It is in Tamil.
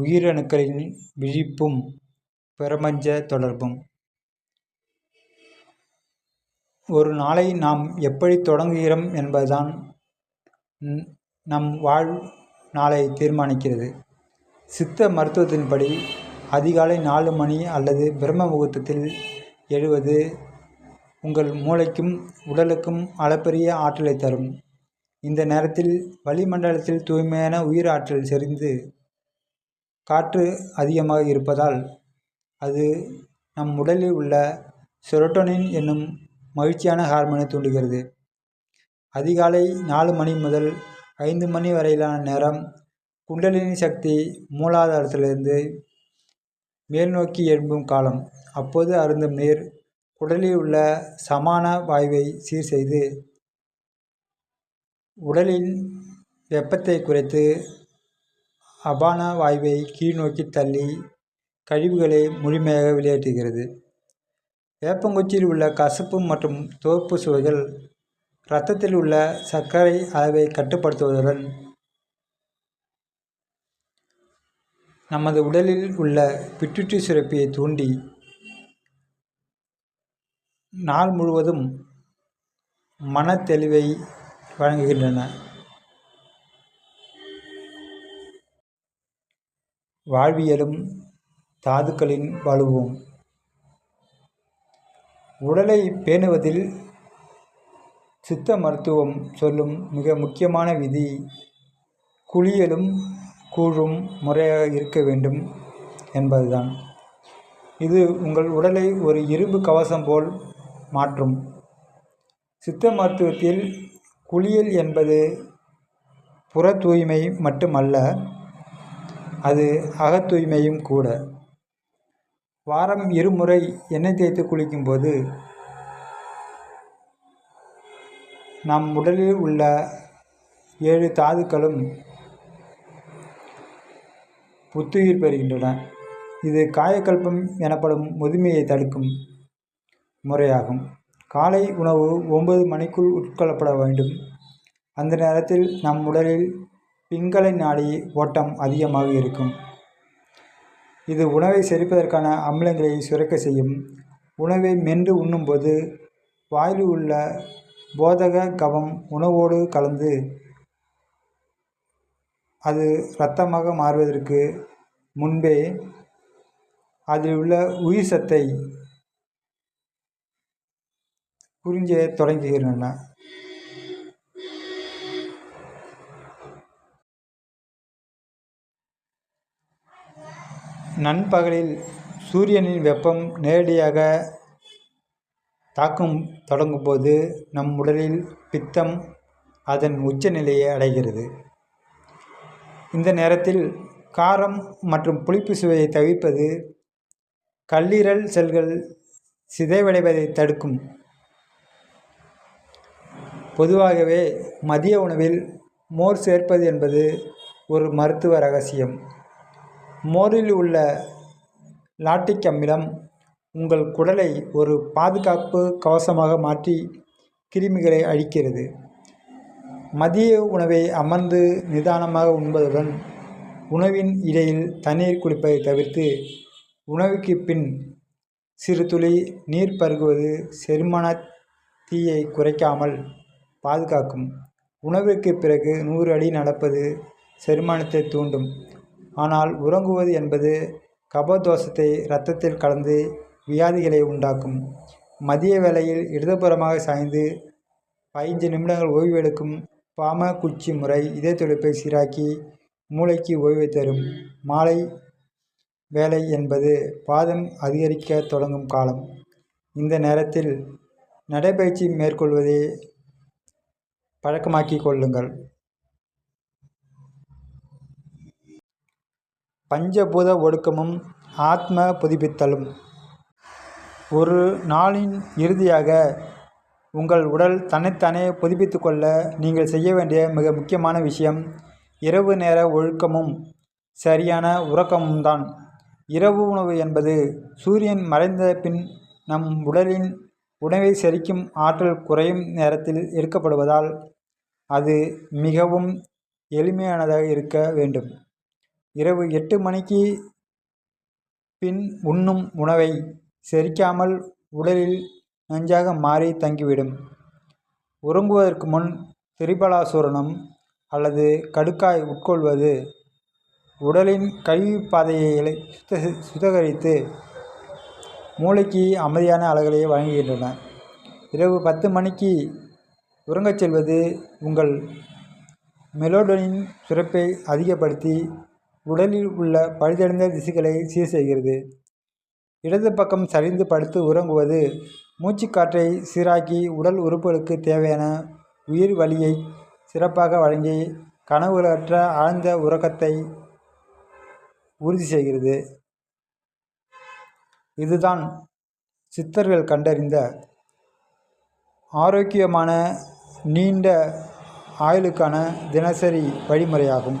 உயிரணுக்களின் விழிப்பும் பிரபஞ்ச தொடர்பும். ஒரு நாளை நாம் எப்படி தொடங்குகிறோம் என்பதுதான் நம் வாழ் நாளை தீர்மானிக்கிறது. சித்த மருத்துவத்தின்படி அதிகாலை நாலு மணி அல்லது பிரம்ம முகூர்த்தத்தில் எழுவது உங்கள் மூளைக்கும் உடலுக்கும் அளப்பரிய ஆற்றலை தரும். இந்த நேரத்தில் வளிமண்டலத்தில் தூய்மையான உயிர் ஆற்றல் செறிந்து காற்று அதிகமாக இருப்பதால் அது நம் உடலில் உள்ள செரோட்டோனின் என்னும் மகிழ்ச்சியான ஹார்மோனை தூண்டுகிறது. அதிகாலை நாலு மணி முதல் ஐந்து மணி வரையிலான நேரம் குண்டலினி சக்தி மூலாதாரத்திலிருந்து மேல் நோக்கி எழும்பும் காலம். அப்போது அருந்தும் நீர் குடலில் உள்ள சமான வாயுவை சீர் செய்து உடலின் வெப்பத்தை குறைத்து அபான வாயுவை கீழ்நோக்கி தள்ளி கழிவுகளை முழுமையாக வெளியேற்றுகிறது. வேப்பங்குச்சியில் உள்ள கசப்பு மற்றும் துவப்பு சுவைகள் இரத்தத்தில் உள்ள சர்க்கரை அளவை கட்டுப்படுத்துவதுடன் நமது உடலில் உள்ள பிட்யூட்டரி சுரப்பியை தூண்டி நாள் முழுவதும் மனத்தெளிவை வழங்குகின்றன. வாழ்வியலும் தாதுக்களின் வலுவும். உடலை பேணுவதில் சித்த மருத்துவம் சொல்லும் மிக முக்கியமான விதி குளியலும் கூழும் முறையாக இருக்க வேண்டும் என்பதுதான். இது உங்கள் உடலை ஒரு இரும்பு கவசம் போல் மாற்றும். சித்த மருத்துவத்தில் குளியல் என்பது புற தூய்மை மட்டுமல்ல அது அகத்தூய்மையும் கூட. வாரம் இருமுறை எண்ணெய் தேய்த்து குளிக்கும்போது நம் உடலில் உள்ள ஏழு தாதுக்களும் புத்துயிர் பெறுகின்றன. இது காயக்கல்பம் எனப்படும் முதுமையை தடுக்கும் முறையாகும். காலை உணவு ஒன்பது மணிக்குள் உட்கொள்ளப்பட வேண்டும். அந்த நேரத்தில் நம் உடலில் பிங்களை நாடி ஓட்டம் அதிகமாக இருக்கும். இது உணவை செரிப்பதற்கான அமிலங்களை சுரக்க செய்யும். உணவை மென்று உண்ணும்போது வாயில் உள்ள போதக கவம் உணவோடு கலந்து அது இரத்தமாக மாறுவதற்கு முன்பே அதில் உள்ள உயிர் சத்தை புரிஞ்ச தொடங்குகின்றன. நண்பகலில் சூரியனின் வெப்பம் நேரடியாக தாக்கும் தொடங்கும்போது நம் உடலில் பித்தம் அதன் உச்சநிலையை அடைகிறது. இந்த நேரத்தில் காரம் மற்றும் புளிப்பு சுவையை தவிர்ப்பது கல்லீரல் செல்கள் சிதைவடைவதை தடுக்கும். பொதுவாகவே மதிய உணவில் மோர் சேர்ப்பது என்பது ஒரு மருத்துவ ரகசியம். மோரில் உள்ள லாட்டிக் அமிலம் உங்கள் குடலை ஒரு பாதுகாப்பு கவசமாக மாற்றி கிருமிகளை அழிக்கிறது. மதிய உணவை அமர்ந்து நிதானமாக உண்பதுடன் உணவின் இடையில் தண்ணீர் குடிப்பதை தவிர்த்து உணவுக்கு பின் சிறு துளி நீர் பருகுவது செரிமான தீயை குறைக்காமல் பாதுகாக்கும். உணவிற்கு பிறகு நூறு அடி நடப்பது செரிமானத்தை தூண்டும். ஆனால் உறங்குவது என்பது கபதோஷத்தை இரத்தத்தில் கலந்து வியாதிகளை உண்டாக்கும். மதிய வேளையில் இடதுபுறமாக சாய்ந்து பதினஞ்சு நிமிடங்கள் ஓய்வு எடுக்கும் பாம குச்சி முறை இதய துடிப்பை சீராக்கி மூளைக்கு ஓய்வை தரும். மாலை வேலை என்பது பாதம் அதிகரிக்க தொடங்கும் காலம். இந்த நேரத்தில் நடைப்பயிற்சி மேற்கொள்வதை பழக்கமாக்கி கொள்ளுங்கள். பஞ்சபூத ஒடுக்கமும் ஆத்ம புதுப்பித்தலும். ஒரு நாளின் இறுதியாக உங்கள் உடல் தன்னைத்தானே புதுப்பித்து கொள்ள நீங்கள் செய்ய வேண்டிய மிக முக்கியமான விஷயம் இரவு நேர ஒழுக்கமும் சரியான உறக்கமும் தான் இரவு உணவு என்பது சூரியன் மறைந்த பின் நம் உடலின் உணவை செரிக்கும் ஆற்றல் குறையும் நேரத்தில் எடுக்கப்படுவதால் அது மிகவும் எளிமையானதாக இருக்க வேண்டும். இரவு எட்டு மணிக்கு பின் உண்ணும் உணவை செரிக்காமல் உடலில் நஞ்சாக மாறி தங்கிவிடும். உறங்குவதற்கு முன் திரிபலாசூரணம் அல்லது கடுக்காய் உட்கொள்வது உடலின் கழிவு பாதையை சுத்த சுதகரித்து மூளைக்கு அமைதியான அலைகளை வழங்குகின்றன. இரவு பத்து மணிக்கு உறங்கச் செல்வது உங்கள் மெலோடோனின் சுரப்பை அதிகப்படுத்தி உடலில் உள்ள பழுதடைந்த திசுக்களை சீர் செய்கிறது இடது பக்கம் சரிந்து படுத்து உறங்குவது மூச்சுக்காற்றை சீராக்கி உடல் உறுப்புகளுக்கு தேவையான உயிர் வழியை சிறப்பாக வழங்கி கனவுகளற்ற ஆழ்ந்த உறக்கத்தை உறுதி செய்கிறது. இதுதான் சித்தர்கள் கண்டறிந்த ஆரோக்கியமான நீண்ட ஆயுளுக்கான தினசரி வழிமுறையாகும்.